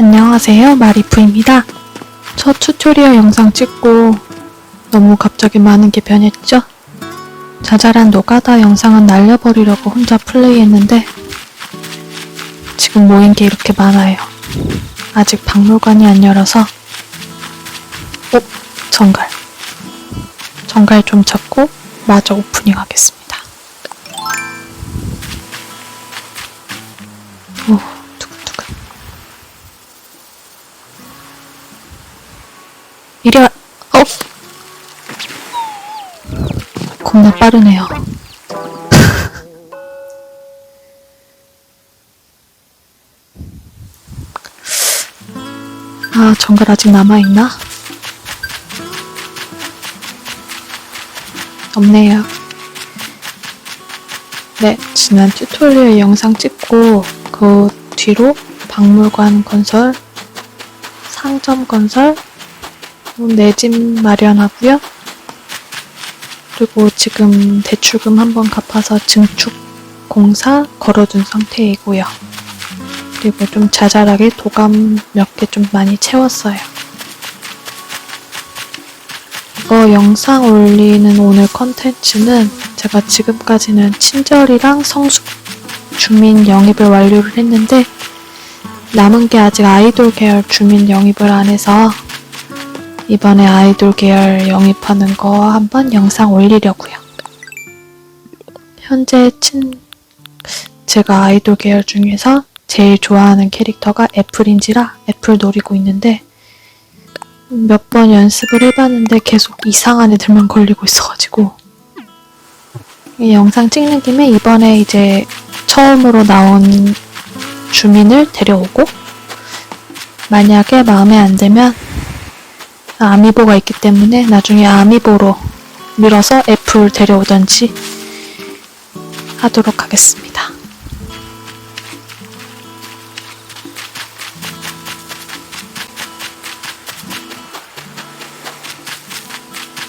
안녕하세요, 마리프입니다. 첫 튜토리얼 영상 찍고 너무 갑자기 많은 게 변했죠? 자잘한 노가다 영상은 날려버리려고 혼자 플레이했는데 지금 모인 게 이렇게 많아요. 아직 박물관이 안 열어서 어? 정갈. 정갈 좀 찾고 마저 오프닝 하겠습니다. 오, 이리 와. 어? 겁나 빠르네요. 아, 정글 아직 남아있나? 없네요. 네, 지난 튜토리얼 영상 찍고 그 뒤로 박물관 건설, 상점 건설, 내 집 마련하고요. 그리고 지금 대출금 한번 갚아서 증축 공사 걸어둔 상태이고요. 그리고 좀 자잘하게 도감 몇 개 좀 많이 채웠어요. 이거 영상 올리는 오늘 컨텐츠는 제가 지금까지는 친절이랑 성숙 주민 영입을 완료를 했는데 남은 게 아직 아이돌 계열 주민 영입을 안 해서 이번에 아이돌 계열 영입하는 거 한번 영상 올리려고요. 현재 친 제가 아이돌 계열 중에서 제일 좋아하는 캐릭터가 애플인지라 애플 노리고 있는데 몇 번 연습을 해봤는데 계속 이상한 애들만 걸리고 있어가지고 이 영상 찍는 김에 이번에 이제 처음으로 나온 주민을 데려오고 만약에 마음에 안 들면 아미보가 있기 때문에 나중에 아미보로 밀어서 애플 데려오던지 하도록 하겠습니다.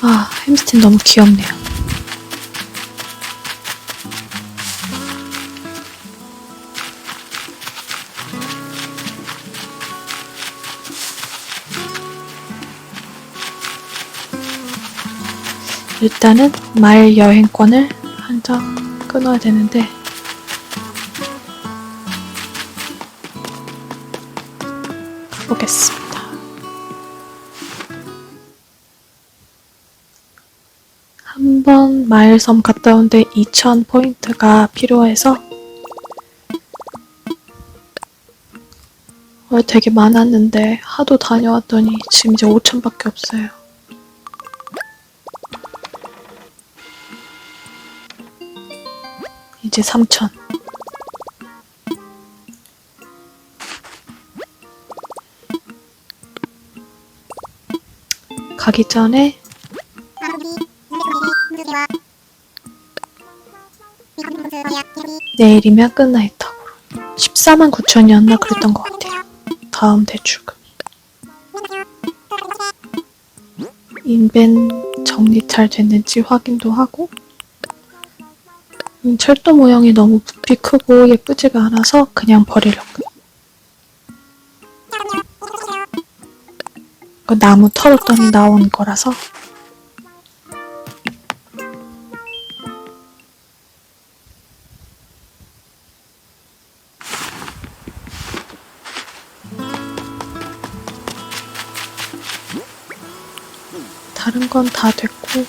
아, 햄스틴 너무 귀엽네요. 일단은 말 여행권을 한 장 끊어야 되는데 보겠습니다. 한 번 마일섬 갔다 온데 2000 포인트가 필요해서 어, 되게 많았는데 하도 다녀왔더니 지금 이제 5000밖에 없어요. 이제 3000. 가기 전에 내일이면 끝나 있다고. 14만 9천이었나 그랬던 것 같아요. 다음 대출금. 인벤 정리 잘 됐는지 확인도 하고 음, 철도 모형이 너무 부피 크고 예쁘지가 않아서 그냥 버리려고. 그 나무 털었더니 나온 거라서 다른 건 다 됐고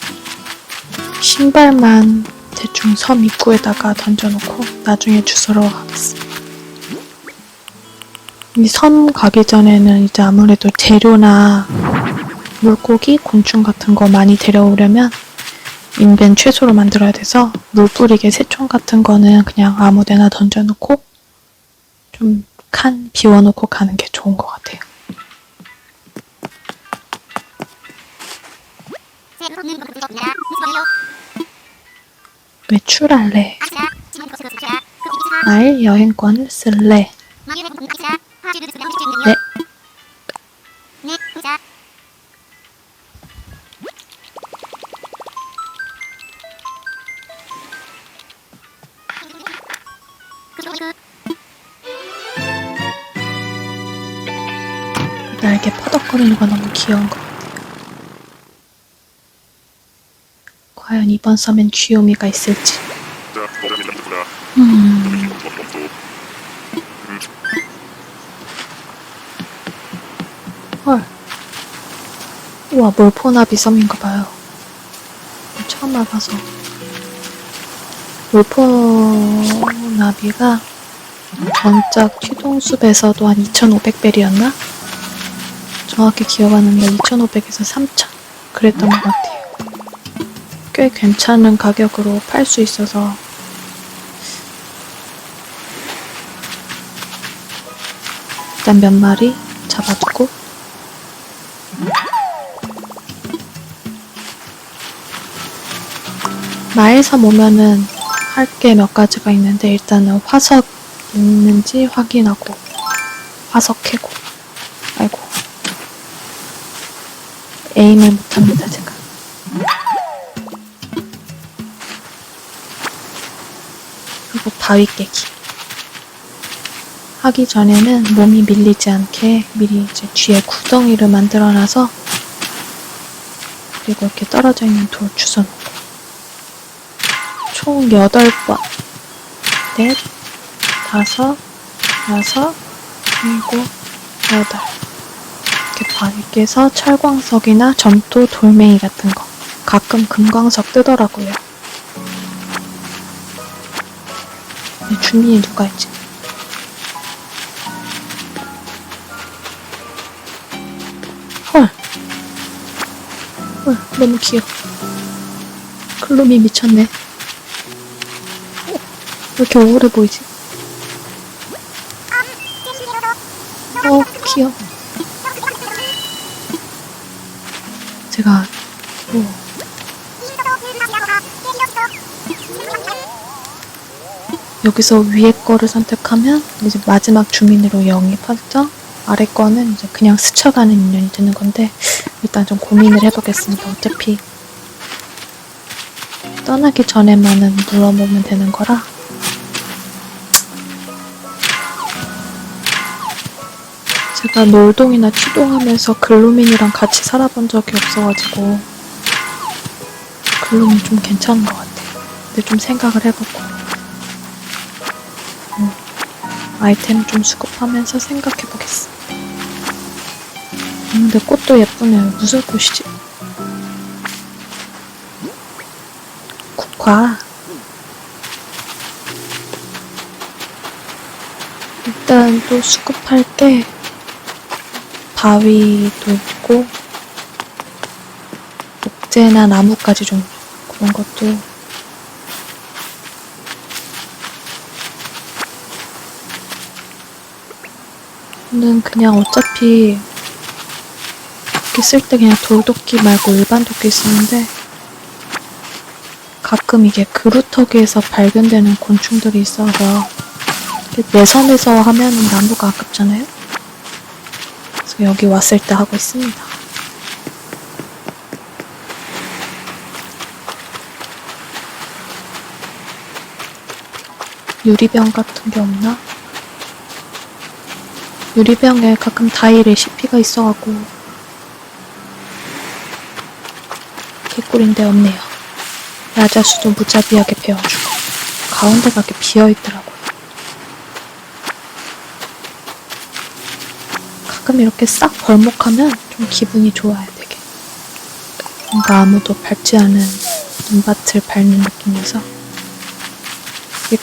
신발만 대충 섬 입구에다가 던져놓고 나중에 주소로 가겠습니다. 이 섬 가기 전에는 이제 아무래도 재료나 물고기, 곤충 같은 거 많이 데려오려면 인벤 최소로 만들어야 돼서 물 뿌리개 새총 같은 거는 그냥 아무데나 던져놓고 좀 칸 비워놓고 가는 게 좋은 것 같아요. 외출할래. 날 여행권을 쓸래. 네. 날개 퍼덕거리는 거 너무 귀여운 것 같아요. 과연 이번 썸엔 귀요미가 있을지. 음, 헐. 우와, 몰포나비 썸인가 봐요. 처음 와봐서. 몰포나비가 전작 튀동숲에서도 한 2,500벨이었나? 정확히 기억 안 나는데 2,500에서 3,000 그랬던 것 같아요. 꽤 괜찮은 가격으로 팔 수 있어서. 일단 몇 마리 잡아두고. 마을섬 오면은 할 게 몇 가지가 있는데 일단은 화석 있는지 확인하고 화석 캐고 아이고. 에임을 못합니다 제가 그리고 바위 깨기. 하기 전에는 몸이 밀리지 않게 미리 이제 뒤에 구덩이를 만들어놔서 그리고 이렇게 떨어져 있는 돌 주워놓고. 총 8번. 넷 다섯 여섯 일곱 여덟. 이렇게 바위 깨서 철광석이나 점토 돌멩이 같은 거. 가끔 금광석 뜨더라고요 주민이 누가 있지? 헐. 헐, 너무 귀여워. 클로미 미쳤네. 어, 왜 이렇게 우울해 보이지? 어, 귀여워. 제가, 뭐, 여기서 위에 거를 선택하면 이제 마지막 주민으로 영입 설정 아래 거는 이제 그냥 스쳐가는 인연이 되는 건데 일단 좀 고민을 해보겠습니다. 어차피 떠나기 전에만은 물어보면 되는 거라 제가 놀동이나 취동하면서 글루민이랑 같이 살아본 적이 없어가지고 글루민 좀 괜찮은 것 같아요. 근데 좀 생각을 해보고 아이템 좀 수급하면서 생각해 보겠습니다. 음, 근데 꽃도 예쁘네요. 무슨 꽃이지? 국화. 일단 또 수급할 게 바위도 있고 목재나 나무까지 좀 그런 것도 는 그냥 어차피 도끼 쓸 때 그냥 돌도끼 말고 일반 도끼 쓰는데 가끔 이게 그루터기에서 발견되는 곤충들이 있어서 내섬에서 하면은 나무가 아깝잖아요. 그래서 여기 왔을 때 하고 있습니다. 유리병 같은 게 없나? 유리병에 가끔 다이 레시피가 있어갖고 개꿀인데 없네요. 야자수도 무자비하게 베어주고 가운데가 이렇게 비어있더라고요. 가끔 이렇게 싹 벌목하면 좀 기분이 좋아요, 되게. 뭔가 아무도 밟지 않은 눈밭을 밟는 느낌이어서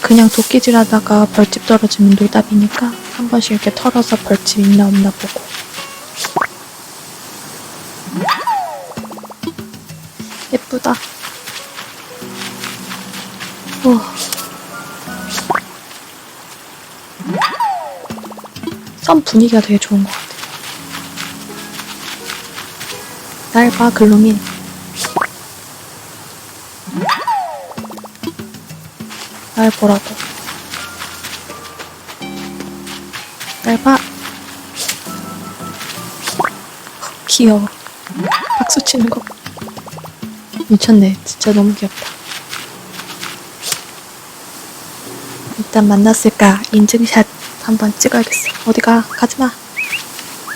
그냥 도끼질 하다가 벌집 떨어지면 노답이니까 한 번씩 이렇게 털어서 벌집 있나 없나 보고 예쁘다. 와. 썸 분위기가 되게 좋은 것 같아. 날 봐, 글루민. 날 보라고. 날 봐. 귀여워. 박수 치는 거. 미쳤네. 진짜 너무 귀엽다. 일단 만났을까 인증샷 한번 찍어야겠어. 어디가? 가지마.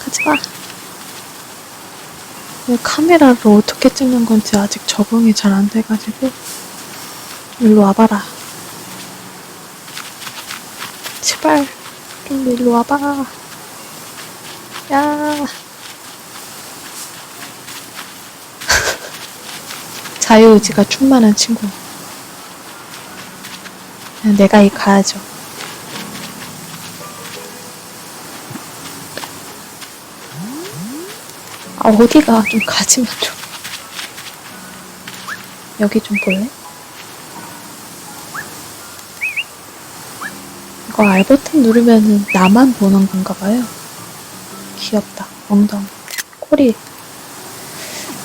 가지마. 이 카메라로 어떻게 찍는 건지 아직 적응이 잘 안 돼가지고 일로 와봐라. 제발 좀 일로 와봐. 야. 자유의지가 충만한 친구. 내가 이 가야죠. 아, 어디가 좀 가지면 좀. 여기 좀 볼래? 이거 알 버튼 누르면은 나만 보는 건가 봐요. 귀엽다. 엉덩이. 꼬리.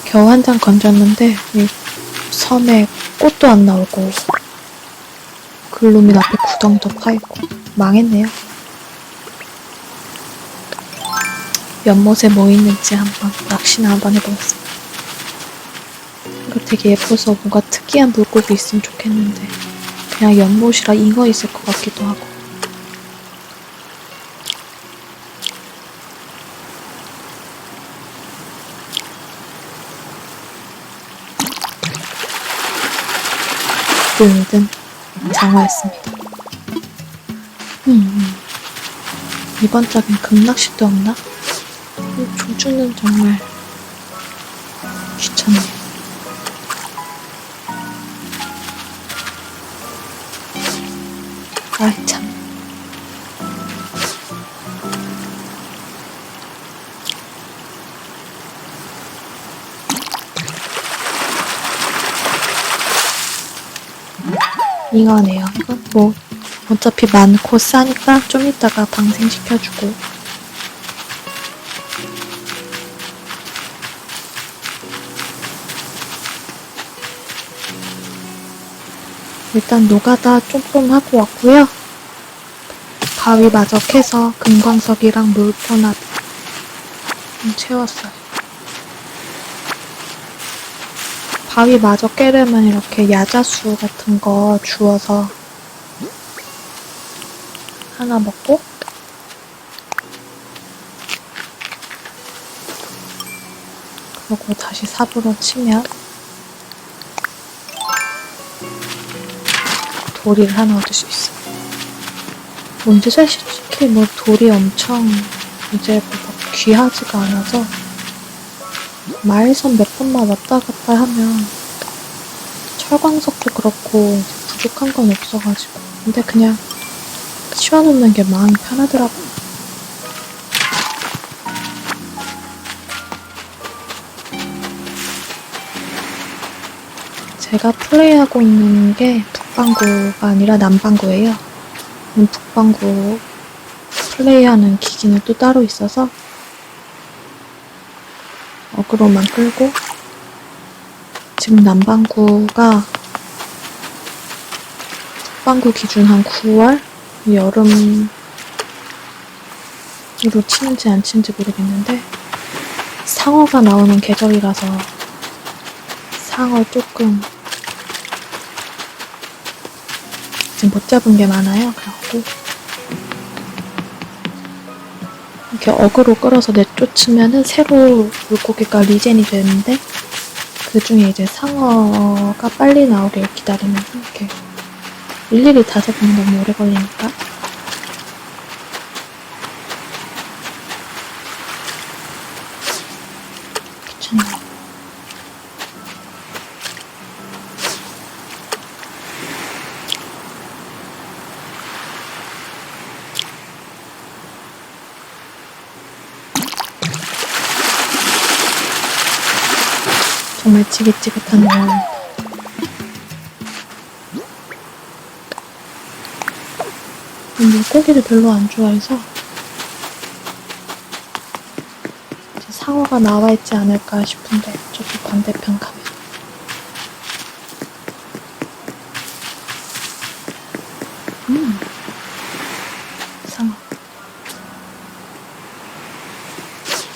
겨우 한 장 건졌는데, 이 섬에 꽃도 안 나오고, 글루민 앞에 구덩이도 파있고, 망했네요. 연못에 뭐 있는지 한번 낚시나 한번 해보겠습니다. 이거 되게 예뻐서 뭔가 특이한 물고기 있으면 좋겠는데, 그냥 연못이라 잉어 있을 것 같기도 하고. 모든 장어였습니다. 음, 음. 이번 짝엔 금낚시도 없나? 이 조주는 정말 귀찮네. 아이 참. 잉어네요. 이거 뭐 어차피 많고 싸니까 좀 이따가 방생시켜주고 일단 노가다 조금 하고 왔고요. 가위 마저 캐서 금광석이랑 물포납 좀 채웠어요. 바위 마저 깨려면 이렇게 야자수 같은 거 주워서 하나 먹고 그리고 다시 삽으로 치면 돌이를 하나 얻을 수 있어. 뭔지 솔직히 뭐 돌이 엄청 이제 뭐막 귀하지가 않아서 마일선 몇 번만 왔다 갔다 하면 철광석도 그렇고 부족한 건 없어가지고 근데 그냥 치워놓는 게 마음이 편하더라고. 제가 플레이하고 있는 게 북방구가 아니라 남방구예요. 음, 북방구 플레이하는 기기는 또 따로 있어서 어그로만 끌고 지금 남방구가 북방구 기준 한 9월 여름으로 치는지 안 치는지 모르겠는데 상어가 나오는 계절이라서 상어 조금 지금 못 잡은 게 많아요. 그래갖고 이렇게 어그로 끌어서 내쫓으면은 새로 물고기가 리젠이 되는데 그 중에 이제 상어가 빨리 나오길 기다리면 이렇게 일일이 다 잡으면 너무 오래 걸리니까 귀찮네. 정말 지긋지긋한 날. 물고기를 별로 안 좋아해서 이제 상어가 나와 있지 않을까 싶은데 저쪽 반대편 가면 음 상어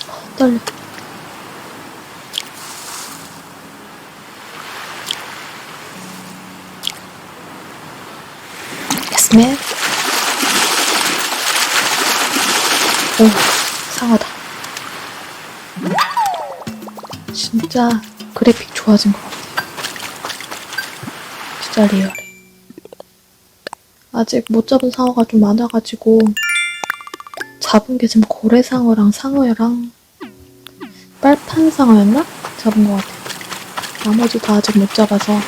어, 떨려 Yes, man. 오, 상어다. 진짜 그래픽 좋아진 것 같아. 진짜 리얼해. 아직 못 잡은 상어가 좀 많아가지고 잡은 게 지금 고래상어랑 상어랑 빨판 상어였나? 잡은 것 같아요. 나머지 다 아직 못 잡아서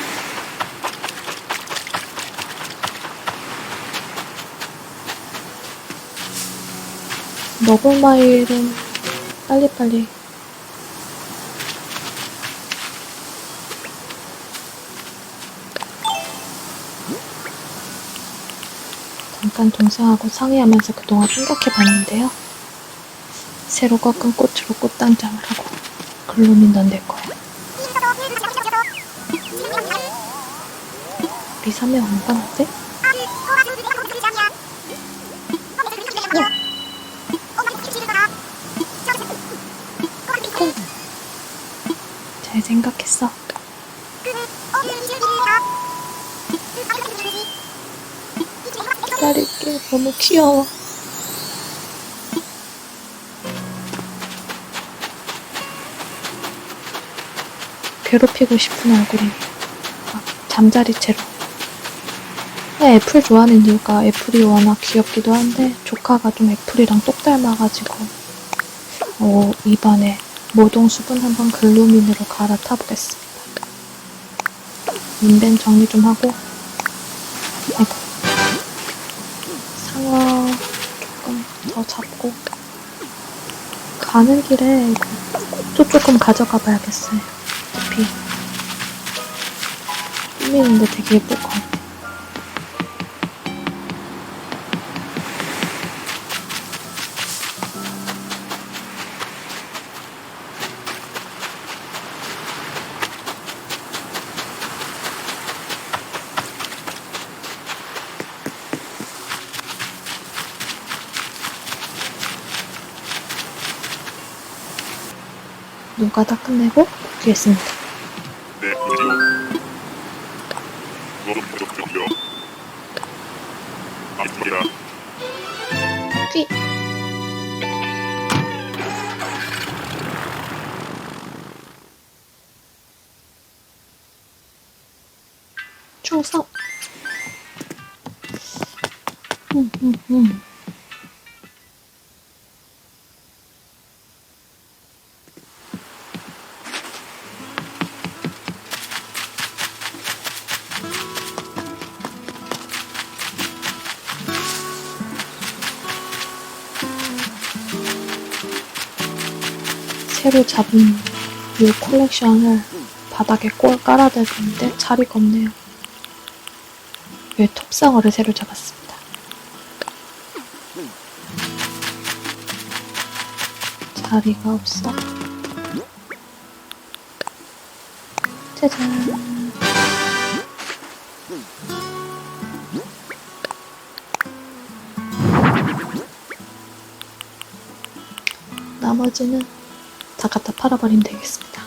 먹을 마일은 빨리빨리 잠깐 동생하고 상의하면서 그동안 생각해 봤는데요. 새로 꺾은 꽃으로 꽃단장을 하고 글루민 던낼 거예요. 우리 삼매 왕관 어때? 잘 생각했어. 기다릴게. 너무 귀여워. 괴롭히고 싶은 얼굴이 막 잠자리채로. 네, 애플 좋아하는 이유가 애플이 워낙 귀엽기도 한데 조카가 좀 애플이랑 똑 닮아가지고 어, 이번에 모동숲은 한번 글루민으로 갈아타 보겠습니다. 인벤 정리 좀 하고 상어 조금 더 잡고 가는 길에 꽃도 조금 가져가 봐야겠어요. 어차피 꾸미는데 되게 예쁠 것. 노가다 끝내고 복귀했습니다. 네. 아프리카 복귀! 충성! 음, 음, 음. 새로 잡은 이 콜렉션을 바닥에 꼴 깔아야 되는데 자리가 없네요. 왜 톱상어를 새로 잡았습니다. 자리가 없어. 짜잔. 나머지는 다 갖다 팔아버리면 되겠습니다.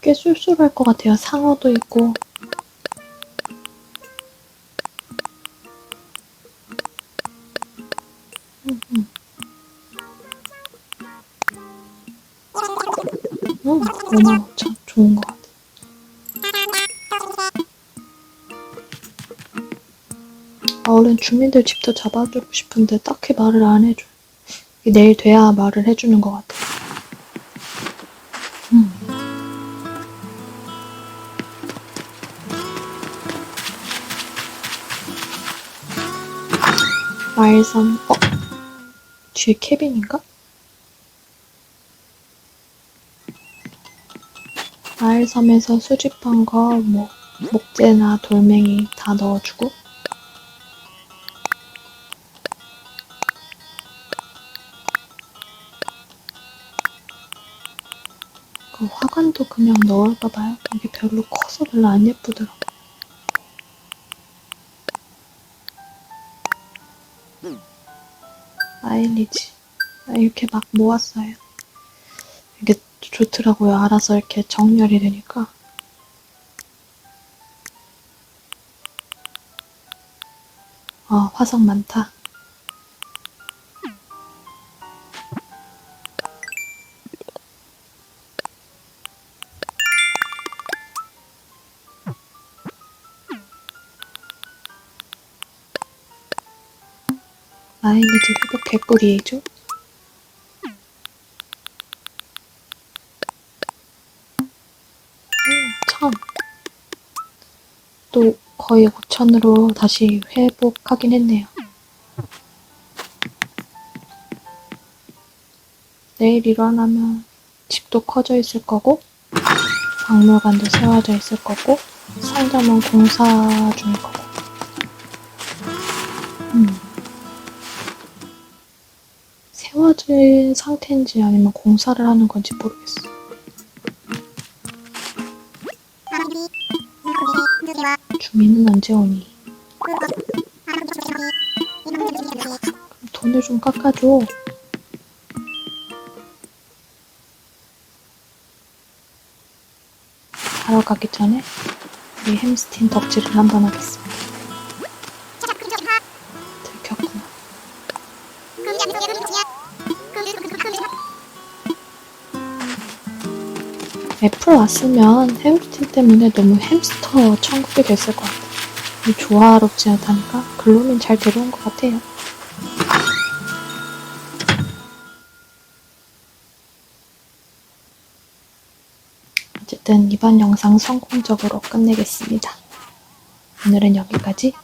꽤 쏠쏠할 것 같아요. 상어도 있고. 주민들 집도 잡아주고 싶은데 딱히 말을 안 해줘. 내일 돼야 말을 해주는 것 같아. 음. 마일섬, 어? 뒤에 캐빈인가? 마을섬에서 수집한 거, 뭐, 목재나 돌멩이 다 넣어주고. 그 화관도 그냥 넣을까봐요. 이게 별로 커서 별로 안 예쁘더라고. 아일리지. 이렇게 막 모았어요. 이게 좋더라고요. 알아서 이렇게 정렬이 되니까. 아, 화석 많다. 회복 개꿀이죠? 천. 또 거의 5천으로 다시 회복하긴 했네요. 내일 일어나면 집도 커져 있을 거고, 박물관도 세워져 있을 거고, 상점은 공사 중일 거고. 세워진 상태인지 아니면 공사를 하는 건지 모르겠어. 주민은 언제 오니? 돈을 좀 깎아줘. 자러 가기 전에 우리 햄스틴 덕질을 한번 하겠습니다. 애플 왔으면 햄스틴 때문에 너무 햄스터 천국이 됐을 것 같아. 이 조화롭지 않다니까 글로민 잘 데려온 것 같아요. 어쨌든 이번 영상 성공적으로 끝내겠습니다. 오늘은 여기까지